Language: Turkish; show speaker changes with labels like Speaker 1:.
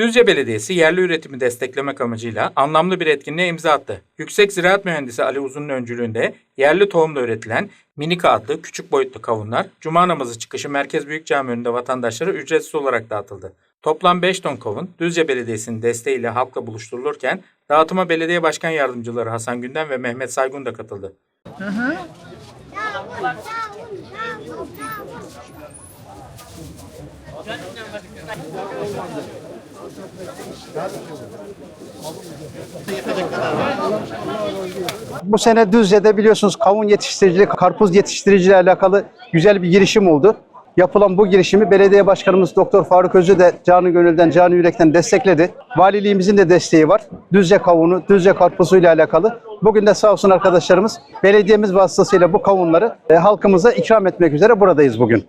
Speaker 1: Düzce Belediyesi yerli üretimi desteklemek amacıyla anlamlı bir etkinliğe imza attı. Yüksek Ziraat Mühendisi Ali Uzun'un öncülüğünde yerli tohumla üretilen Minika adlı küçük boyutlu kavunlar Cuma namazı çıkışı Merkez Büyük Cami önünde vatandaşlara ücretsiz olarak dağıtıldı. Toplam 5 ton kavun Düzce Belediyesi'nin desteğiyle halkla buluşturulurken dağıtıma belediye başkan yardımcıları Hasan Günden ve Mehmet Saygun da katıldı.
Speaker 2: Bu sene Düzce'de biliyorsunuz kavun yetiştiriciliği, karpuz yetiştiriciliği ile alakalı güzel bir girişim oldu. Yapılan bu girişimi belediye başkanımız Doktor Faruk Özü de canı gönülden, canı yürekten destekledi. Valiliğimizin de desteği var. Düzce kavunu, Düzce karpuzu ile alakalı. Bugün de sağ olsun arkadaşlarımız belediyemiz vasıtasıyla bu kavunları e, halkımıza ikram etmek üzere buradayız bugün.